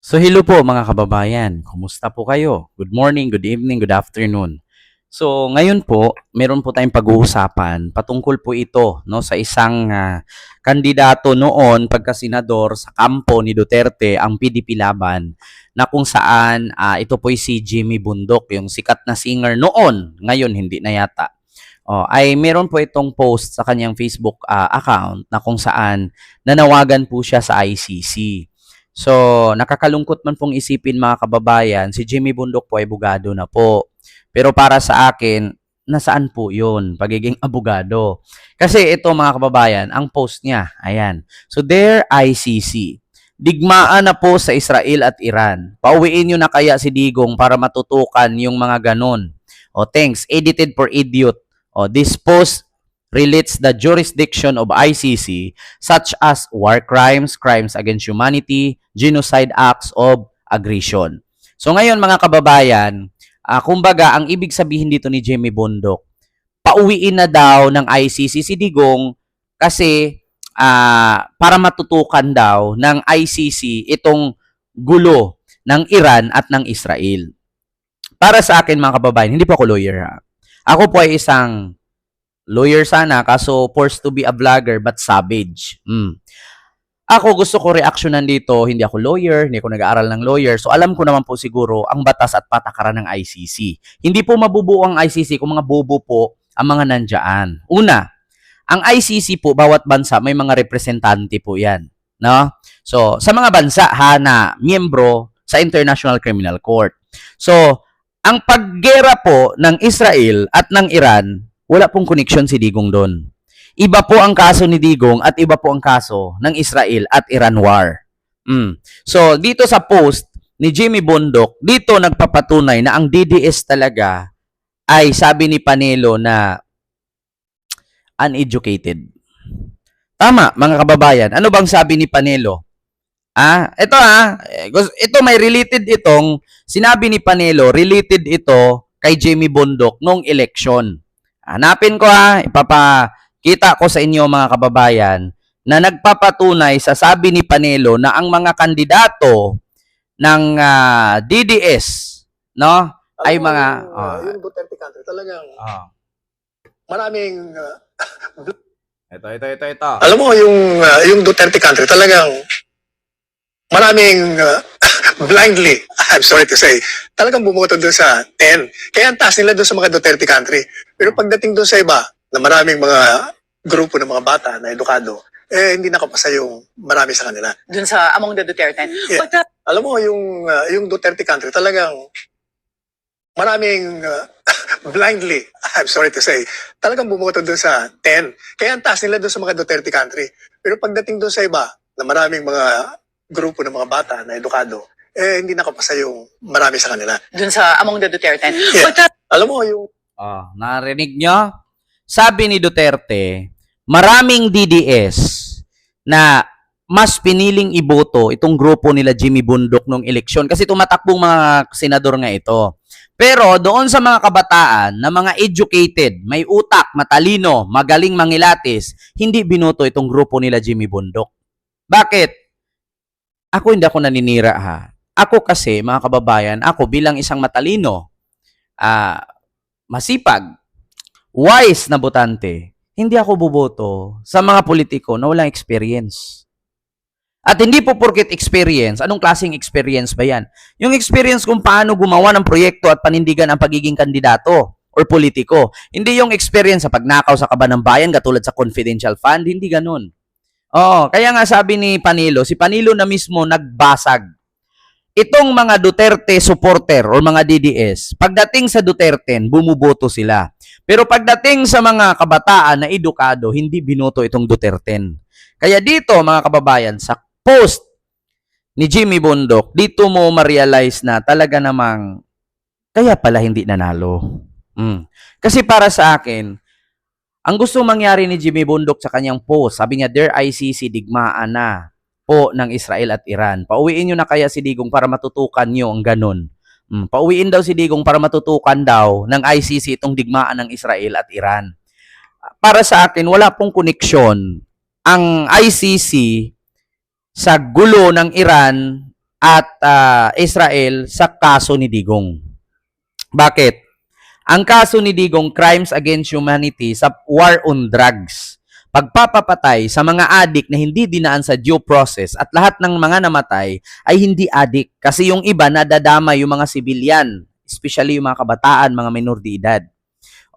So hello po mga kababayan, kumusta po kayo? Good morning, good evening, good afternoon. So ngayon po, meron po tayong pag-uusapan patungkol po ito no sa isang ah, kandidato noon pagka-senador sa kampo ni Duterte ang PDP laban na kung saan ah, ito po si Jimmy Bundok, yung sikat na singer noon, ngayon hindi na yata. Oh, ay meron po itong post sa kanyang Facebook ah, account na kung saan nanawagan po siya sa ICC. So, nakakalungkot man pong isipin mga kababayan, si Jimmy Bundok po ay bugado na po. Pero para sa akin, nasaan po yun, pagiging abogado? Kasi ito mga kababayan, ang post niya, ayan. So, there ICC. Digmaan na po sa Israel at Iran. Pauwiin nyo na kaya si Digong para matutukan yung mga ganon. O, thanks. Edited for idiot. O, this post relates the jurisdiction of ICC such as war crimes, crimes against humanity, genocide acts of aggression. So ngayon mga kababayan, ah, kumbaga ang ibig sabihin dito ni Jimmy Bundok, pauwiin na daw ng ICC si Digong kasi ah, para matutukan daw ng ICC itong gulo ng Iran at ng Israel. Para sa akin mga kababayan, hindi po ako lawyer ha. Ako po ay isang lawyer sana kaso forced to be a vlogger but savage. Mm. Ako gusto ko reaksyonan dito, hindi ako lawyer, hindi ako nag-aaral ng lawyer. So alam ko naman po siguro ang batas at patakaran ng ICC. Hindi po mabubuo ang ICC kung mga bobo po ang mga nandyan. Una, ang ICC po, bawat bansa may mga representante po yan. No? So, sa mga bansa ha na miyembro sa International Criminal Court. So, ang paggera po ng Israel at ng Iran wala pong connection si Digong doon. Iba po ang kaso ni Digong at iba po ang kaso ng Israel at Iran war. Mm. So, dito sa post ni Jimmy Bundok, dito nagpapatunay na ang DDS talaga ay sabi ni Panelo na uneducated. Tama, mga kababayan. Ano bang sabi ni Panelo? Ah, ito ah, ito may related itong sinabi ni Panelo, related ito kay Jimmy Bundok nung election. Hanapin ko ha, ipapakita ko sa inyo mga kababayan na nagpapatunay sa sabi ni Panelo na ang mga kandidato ng ah, DDS, no? Ay Alam mo, mga yung, ah, uh, yung Duterte country talagang ah. maraming uh, ito, ito, ito, ito. alam mo yung uh, yung Duterte country talagang maraming uh, blindly I'm sorry to say talagang bumoto doon sa 10 kaya ang taas nila doon sa mga Duterte country. Pero pagdating doon sa iba na maraming mga grupo ng mga bata na edukado eh hindi nakapasa yung marami sa kanila. Dun sa among the Duterte. Yeah. But uh, alam mo yung uh, yung Duterte country talagang maraming uh, blindly I'm sorry to say talagang bumoto doon sa 10 kaya ang taas nila doon sa mga Duterte country. Pero pagdating doon sa iba na maraming mga grupo ng mga bata na edukado eh hindi nakapasa yung marami sa kanila dun sa among the Duterte. Yeah. But uh, alam mo yung Oh, narinig nyo? Sabi ni Duterte, maraming DDS na mas piniling iboto itong grupo nila Jimmy Bundok nung eleksyon kasi tumatakbong mga senador nga ito. Pero doon sa mga kabataan na mga educated, may utak, matalino, magaling mangilatis, hindi binoto itong grupo nila Jimmy Bundok. Bakit? Ako hindi ako naninira ha. Ako kasi, mga kababayan, ako bilang isang matalino, ah, masipag, wise na botante, hindi ako buboto sa mga politiko na walang experience. At hindi po porket experience, anong klaseng experience ba yan? Yung experience kung paano gumawa ng proyekto at panindigan ang pagiging kandidato or politiko. Hindi yung experience sa pagnakaw sa kaban ng bayan katulad sa confidential fund, hindi ganun. Oo, kaya nga sabi ni Panilo, si Panilo na mismo nagbasag itong mga Duterte supporter or mga DDS, pagdating sa Duterte, bumuboto sila. Pero pagdating sa mga kabataan na edukado, hindi binoto itong Duterte. Kaya dito, mga kababayan, sa post ni Jimmy Bundok, dito mo ma-realize na talaga namang kaya pala hindi nanalo. Mm. Kasi para sa akin, ang gusto mangyari ni Jimmy Bundok sa kanyang post, sabi niya, Dear ICC, digmaan na po ng Israel at Iran. Pauwiin nyo na kaya si Digong para matutukan nyo ang ganun. Mm, pauwiin daw si Digong para matutukan daw ng ICC itong digmaan ng Israel at Iran. Para sa akin, wala pong koneksyon ang ICC sa gulo ng Iran at ah, Israel sa kaso ni Digong. Bakit? Ang kaso ni Digong, crimes against humanity sa war on drugs. Pagpapapatay sa mga adik na hindi dinaan sa due process at lahat ng mga namatay ay hindi adik. Kasi yung iba nadadama yung mga sibilyan, especially yung mga kabataan, mga minor de edad.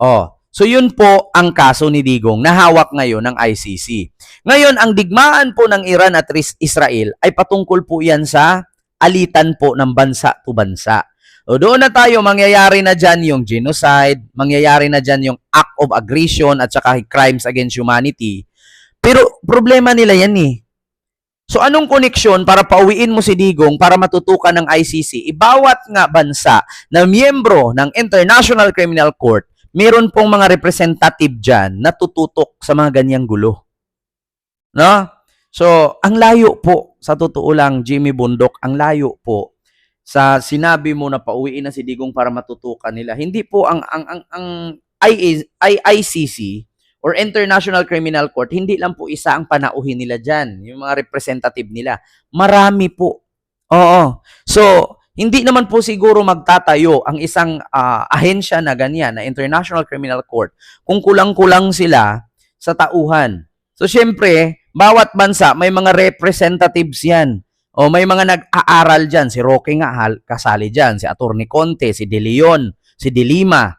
Oh, so yun po ang kaso ni Digong na hawak ngayon ng ICC. Ngayon, ang digmaan po ng Iran at Israel ay patungkol po yan sa alitan po ng bansa to bansa. O doon na tayo, mangyayari na dyan yung genocide, mangyayari na dyan yung act of aggression at saka crimes against humanity. Pero problema nila yan eh. So anong koneksyon para pauwiin mo si Digong para matutukan ng ICC? Ibawat nga bansa na miyembro ng International Criminal Court, meron pong mga representative dyan na tututok sa mga ganyang gulo. No? So, ang layo po, sa totoo lang, Jimmy Bundok, ang layo po sa sinabi mo na pauwiin na si Digong para matutukan nila. Hindi po ang ang ang, ang ICC or International Criminal Court, hindi lang po isa ang panauhin nila dyan, yung mga representative nila. Marami po. Oo. So, hindi naman po siguro magtatayo ang isang ah, ahensya na ganyan, na International Criminal Court, kung kulang-kulang sila sa tauhan. So, syempre, bawat bansa may mga representatives yan. O may mga nag-aaral dyan. Si Roque nga kasali dyan. Si Attorney Conte, si De Leon, si De Lima.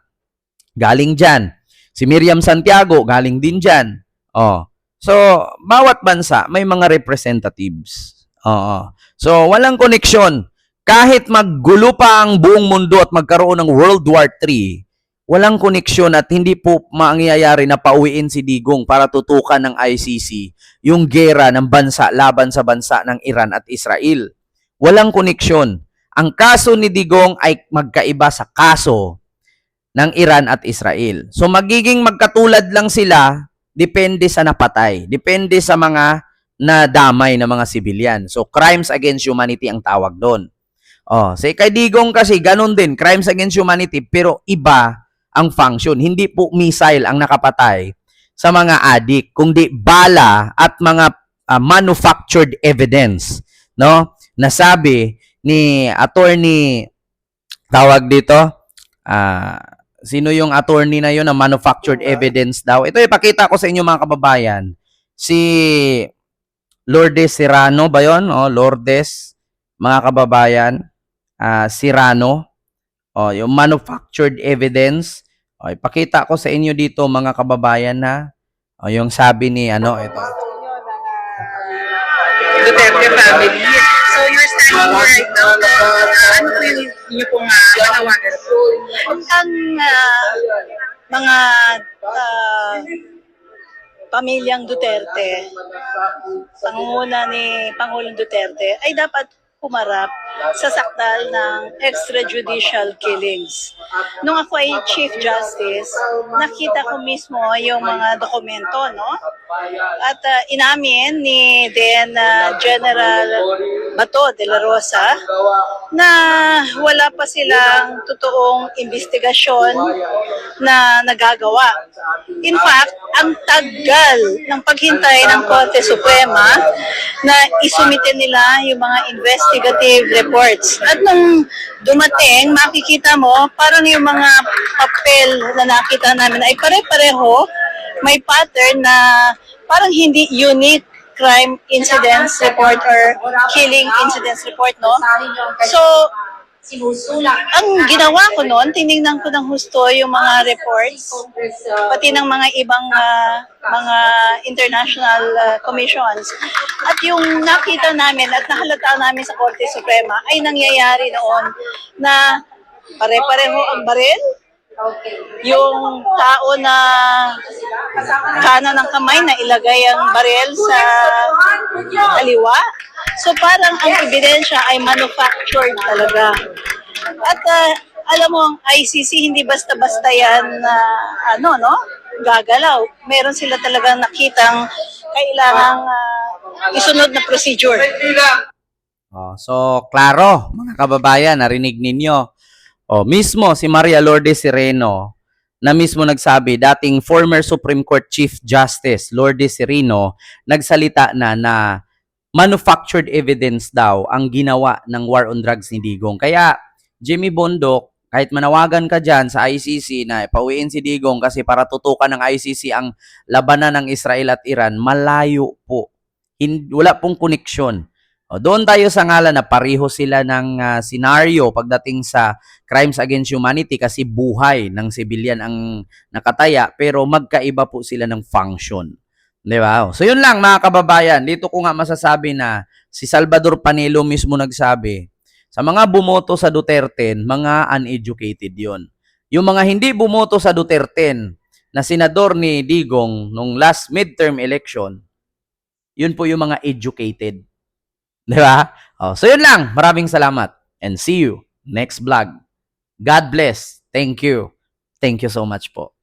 Galing dyan. Si Miriam Santiago, galing din dyan. O. So, bawat bansa may mga representatives. Oo. So, walang koneksyon. Kahit maggulo pa ang buong mundo at magkaroon ng World War III, walang koneksyon at hindi po mangyayari na pauwiin si Digong para tutukan ng ICC yung gera ng bansa laban sa bansa ng Iran at Israel. Walang koneksyon. Ang kaso ni Digong ay magkaiba sa kaso ng Iran at Israel. So magiging magkatulad lang sila depende sa napatay, depende sa mga nadamay na mga sibilyan. So crimes against humanity ang tawag doon. Oh, say kay Digong kasi ganun din, crimes against humanity pero iba ang function. Hindi po missile ang nakapatay sa mga adik, kundi bala at mga ah, manufactured evidence, no? Nasabi ni attorney tawag dito, ah, sino yung attorney na yun na manufactured evidence daw? Ito ipakita ko sa inyo mga kababayan. Si Lourdes Serrano ba yun? Oh, Lourdes, mga kababayan, ah, Serrano. Oh, yung manufactured evidence. Oh, ipakita ko sa inyo dito mga kababayan na oh, yung sabi ni ano ito. Duterte family. So you're standing right now. Uh, ano po yung inyo pong uh, manawagan? ang ah, mga ah, pamilyang Duterte, pangunguna ni Pangulong Duterte, ay dapat pumarap sa sakdal ng extrajudicial killings. Nung ako ay Chief Justice, nakita ko mismo yung mga dokumento, no? At ah, inamin ni then ah, General Bato de la Rosa na wala pa silang totoong investigasyon na nagagawa. In fact, ang tagal ng paghintay ng Korte Suprema na isumite nila yung mga investigative reports. At nung dumating, makikita mo, parang yung mga papel na nakita namin ay pare-pareho, may pattern na parang hindi unique crime incidents report or killing incidents report, no? So, ang ginawa ko noon, tinignan ko ng husto yung mga reports, pati ng mga ibang ah, mga international ah, commissions. At yung nakita namin at nahalata namin sa Korte Suprema ay nangyayari noon na pare-pareho ang baril, yung tao na kanan ng kamay na ilagay ang baril sa kaliwa. So parang ang ebidensya ay manufactured talaga. At ah, alam mo, ang ICC hindi basta-basta yan na ano, no? Gagalaw. Meron sila talagang nakitang kailangang ah, isunod na procedure. Oh, so klaro, mga kababayan, narinig ninyo. Oh, mismo si Maria Lourdes Sereno na mismo nagsabi, dating former Supreme Court Chief Justice Lourdes Sereno, nagsalita na na manufactured evidence daw ang ginawa ng war on drugs ni Digong. Kaya, Jimmy Bondok, kahit manawagan ka dyan sa ICC na pauwiin si Digong kasi para tutukan ng ICC ang labanan ng Israel at Iran, malayo po. Hin- wala pong koneksyon. Doon tayo sa ngalan na pareho sila ng ah, senaryo pagdating sa crimes against humanity kasi buhay ng civilian ang nakataya pero magkaiba po sila ng function. Di ba? So yun lang mga kababayan, dito ko nga masasabi na si Salvador Panelo mismo nagsabi, sa mga bumoto sa Duterte, mga uneducated yon. Yung mga hindi bumoto sa Duterte na senador ni Digong nung last midterm election, yun po yung mga educated. Di ba? Oh, so yun lang. Maraming salamat. And see you next vlog. God bless. Thank you. Thank you so much po.